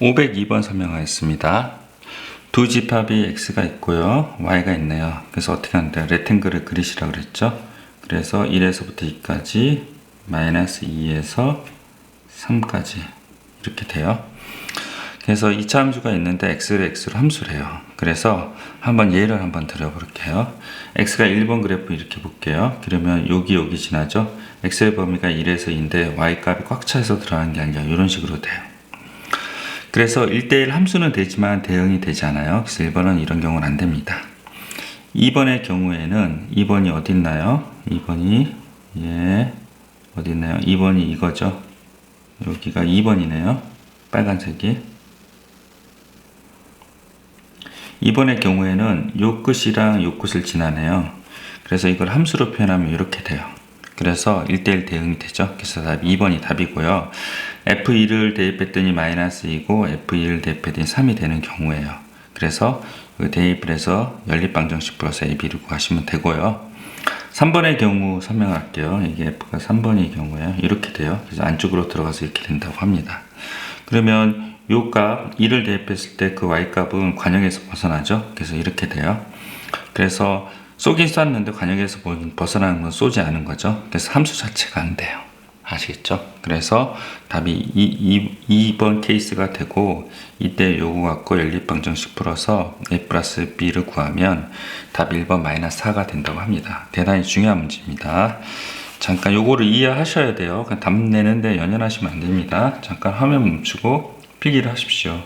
502번 설명하겠습니다. 두 집합이 x가 있고요, y가 있네요. 그래서 어떻게 하는데요? 레탱글을 그리시라고 그랬죠? 그래서 1에서부터 2까지, 마이너스 2에서 3까지 이렇게 돼요. 그래서 2차 함수가 있는데 x를 x로 함수래요. 그래서 한번 예를 한번 들어볼게요. x가 1번 그래프 이렇게 볼게요. 그러면 여기 여기 지나죠? x의 범위가 1에서 2인데 y 값이 꽉 차서 들어가는 게 아니라 이런 식으로 돼요. 그래서 1대1 함수는 되지만 대응이 되지 않아요. 그래서 1번은 이런 경우는 안 됩니다. 2번의 경우에는 2번이 어디 있나요? 2번이 예 어디 있나요? 2번이 이거죠. 여기가 2번이네요. 빨간색이. 2번의 경우에는 요 끝이랑 요 끝을 지나네요. 그래서 이걸 함수로 표현하면 이렇게 돼요. 그래서 1대1 대응이 되죠. 그래서 답이 2번이 답이고요. F2를 대입했더니 마이너스 2고 F2를 대입했더니 3이 되는 경우예요. 그래서 그 대입을 해서 연립방정식 플러스 AB를 구하시면 되고요. 3번의 경우 설명할게요. 이게 F가 3번의 경우에 이렇게 돼요. 그래서 안쪽으로 들어가서 이렇게 된다고 합니다. 그러면 요 값 2를 대입했을 때 그 y 값은 관역에서 벗어나죠. 그래서 이렇게 돼요. 그래서 쏘긴 쐈는데 관역에서 벗어나는 건 쏘지 않은 거죠. 그래서 함수 자체가 안 돼요. 아시겠죠? 그래서 답이 2, 2, 2번 케이스가 되고 이때 요거 갖고 연립방정식 풀어서 a 플러스 b를 구하면 답 1번 마이너스 4가 된다고 합니다. 대단히 중요한 문제입니다. 잠깐 요거를 이해하셔야 돼요. 그냥 답 내는데 연연하시면 안 됩니다. 잠깐 화면 멈추고 필기를 하십시오.